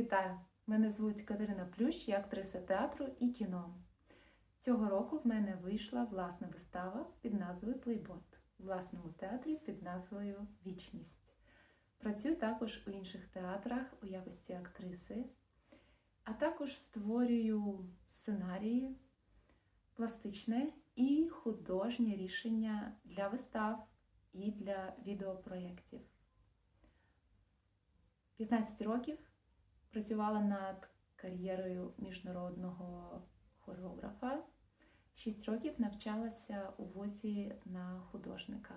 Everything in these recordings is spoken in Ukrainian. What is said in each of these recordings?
Вітаю! Мене звуть Катерина Плющ, я актриса театру і кіно. Цього року в мене вийшла власна вистава під назвою Плейбот в власному театрі під назвою Вічність. Працюю також у інших театрах у якості актриси, а також створюю сценарії, пластичне і художнє рішення для вистав і для відеопроєктів. 15 років працювала над кар'єрою міжнародного хореографа. 6 років навчалася у вузі на художника.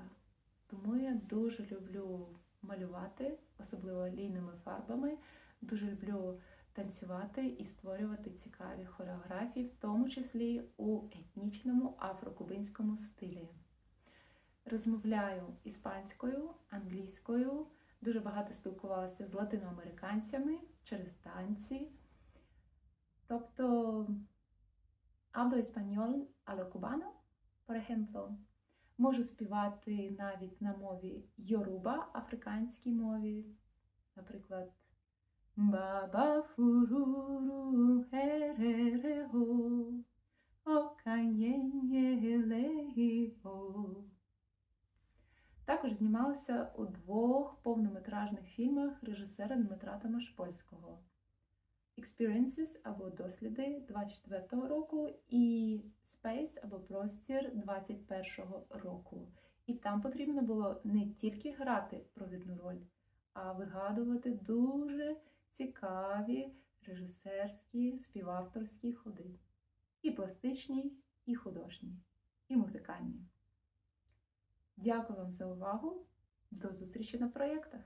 Тому я дуже люблю малювати, особливо лійними фарбами. Дуже люблю танцювати і створювати цікаві хореографії, в тому числі у етнічному афрокубинському стилі. Розмовляю іспанською, англійською, дуже багато спілкувалася з латиноамериканцями через танці. Тобто hablo español a lo cubano, ejemplo. Можу співати навіть на мові Йоруба, африканській мові. Наприклад, Баба фуруру Також знімалася у двох повнометражних фільмах режисера Дмитра Томашпольського Experiences або досліди 24-го року і Space або простір 21-го року. І там потрібно було не тільки грати провідну роль, а вигадувати дуже цікаві режисерські співавторські ходи. І пластичні, і художні, і музикальні. Дякую вам за увагу. До зустрічі на проєктах!